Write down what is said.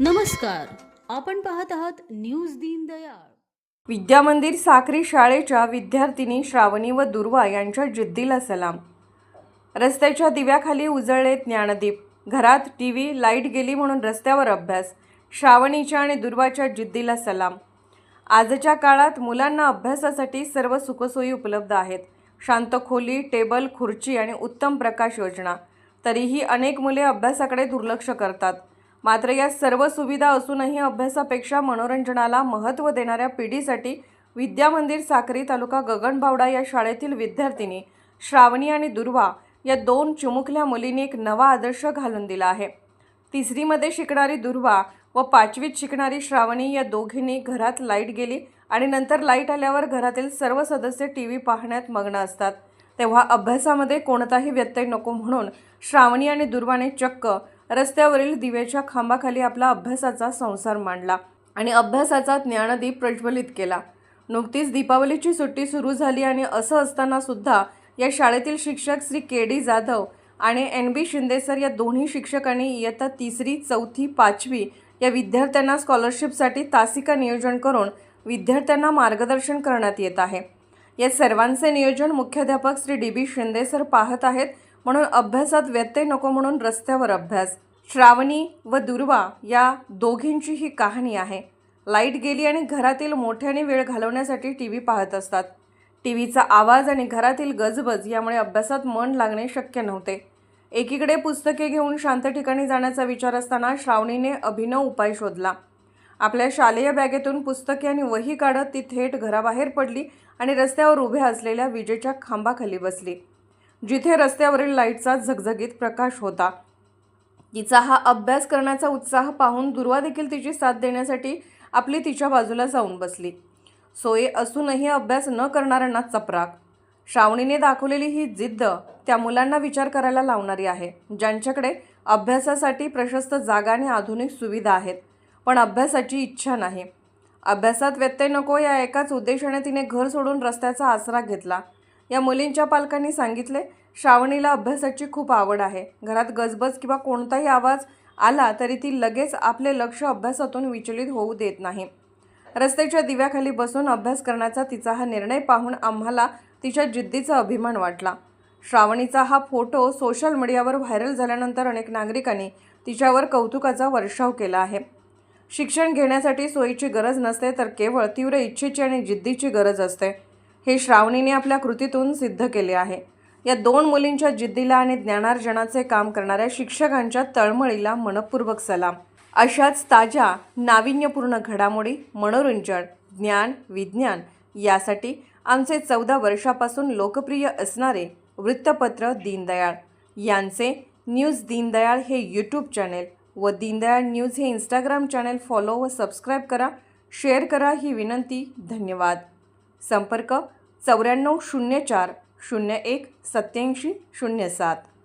नमस्कार. आपण पाहत आहात न्यूज दीनदयाळ विद्यामंदिर साखरी शाळेच्या विद्यार्थिनी श्रावणी व दुर्वा यांच्या जिद्दीला सलाम. रस्त्याच्या दिव्याखाली उजळले ज्ञानदीप. घरात टी व्ही लाइट गेली म्हणून रस्त्यावर अभ्यास. श्रावणीच्या आणि दुर्वाच्या जिद्दीला सलाम. आजच्या काळात मुलांना अभ्यासासाठी सर्व सुखसोयी उपलब्ध आहेत. शांत खोली टेबल खुर्ची आणि उत्तम प्रकाश योजना. तरीही अनेक मुले अभ्यासाकडे दुर्लक्ष करतात. मात्र या सर्व सुविधा असूनही अभ्यासापेक्षा मनोरंजनाला महत्त्व देणाऱ्या पिढीसाठी विद्यामंदिर साक्री तालुका गगनबावडा या शाळेतील विद्यार्थिनी श्रावणी आणि दुर्वा या दोन चिमुकल्या मुलींनी एक नवा आदर्श घालून दिला आहे. तिसरीमध्ये शिकणारी दुर्वा व पाचवीत शिकणारी श्रावणी या दोघींनी घरात लाइट गेली आणि नंतर लाइट आल्यावर घरातील सर्व सदस्य टी व्ही पाहण्यात मग्न असतात. तेव्हा अभ्यासामध्ये कोणताही व्यत्यय नको म्हणून श्रावणी आणि दुर्वाने चक्क रस्त्यावरील दिव्याच्या खांबाखाली आपला अभ्यासाचा संसार मांडला आणि अभ्यासाचा ज्ञानदीप प्रज्वलित केला. नुकतीच दीपावलीची सुट्टी सुरू झाली आणि असं असताना सुद्धा या शाळेतील शिक्षक श्री के डी जाधव आणि एन बी शिंदेसर या दोन्ही शिक्षकांनी इयत्ता तिसरी चौथी पाचवी या विद्यार्थ्यांना स्कॉलरशिपसाठी तासिका नियोजन करून विद्यार्थ्यांना मार्गदर्शन करण्यात येत आहे. या सर्वांचे नियोजन मुख्याध्यापक श्री डी बी शिंदेसर पाहत आहेत. म्हणून अभ्यासात व्यत्यय नको म्हणून रस्त्यावर अभ्यास. श्रावणी व दुर्वा या दोघींची ही कहाणी आहे. लाइट गेली आणि घरातील मोठ्याने वेळ घालवण्यासाठी टी व्ही पाहत असतात. टी व्हीचा आवाज आणि घरातील गजबज यामुळे अभ्यासात मन लागणे शक्य नव्हते. एकीकडे पुस्तके घेऊन शांत ठिकाणी जाण्याचा विचार असताना श्रावणीने अभिनव उपाय शोधला. आपल्या शालेय बॅगेतून पुस्तके आणि वही काढत ती थेट घराबाहेर पडली आणि रस्त्यावर उभ्या असलेल्या विजेच्या खांबाखाली बसली. जिथे रस्त्यावरील लाईटचा झगझगीत प्रकाश होता. तिचा हा अभ्यास करण्याचा उत्साह पाहून दुर्वा देखील तिची साथ देण्यासाठी आपली तिच्या बाजूला जाऊन बसली. सोयी असूनही अभ्यास न करणाऱ्यांना चपराक. श्रावणीने दाखवलेली ही जिद्द त्या मुलांना विचार करायला लावणारी आहे ज्यांच्याकडे अभ्यासासाठी प्रशस्त जागा आणि आधुनिक सुविधा आहेत पण अभ्यासाची इच्छा नाही. अभ्यासात व्यत्यय नको या एकाच उद्देशाने तिने घर सोडून रस्त्याचा आसरा घेतला. या मुलींच्या पालकांनी सांगितले श्रावणीला अभ्यासाची खूप आवड आहे. घरात गजबज किंवा कोणताही आवाज आला तरी ती लगेच आपले लक्ष अभ्यासातून विचलित होऊ देत नाही. रस्त्याच्या दिव्याखाली बसून अभ्यास करण्याचा तिचा हा निर्णय पाहून आम्हाला तिच्या जिद्दीचा अभिमान वाटला. श्रावणीचा हा फोटो सोशल मीडियावर व्हायरल झाल्यानंतर अनेक नागरिकांनी तिच्यावर कौतुकाचा वर्षाव केला आहे. शिक्षण घेण्यासाठी सोयीची गरज नसते तर केवळ तीव्र इच्छेची आणि जिद्दीची गरज असते. हे श्रावणीने आपल्या कृतीतून सिद्ध केले आहे. या दोन मुलींच्या जिद्दीला आणि ज्ञानार्जनाचे काम करणाऱ्या शिक्षकांच्या तळमळीला मनपूर्वक सलाम. अशाच ताज्या नाविन्यपूर्ण घडामोडी मनोरंजन ज्ञान विज्ञान यासाठी आमचे चौदा वर्षापासून लोकप्रिय असणारे वृत्तपत्र दीनदयाळ. यांचे न्यूज दीनदयाळ हे यूट्यूब चॅनेल व दीनदयाळ न्यूज हे इंस्टाग्राम चॅनेल फॉलो व सबस्क्राईब करा शेअर करा ही विनंती. धन्यवाद. संपर्क चौऱ्याण्णव शून्य चार शून्य एक सत्याऐंशी शून्य सात.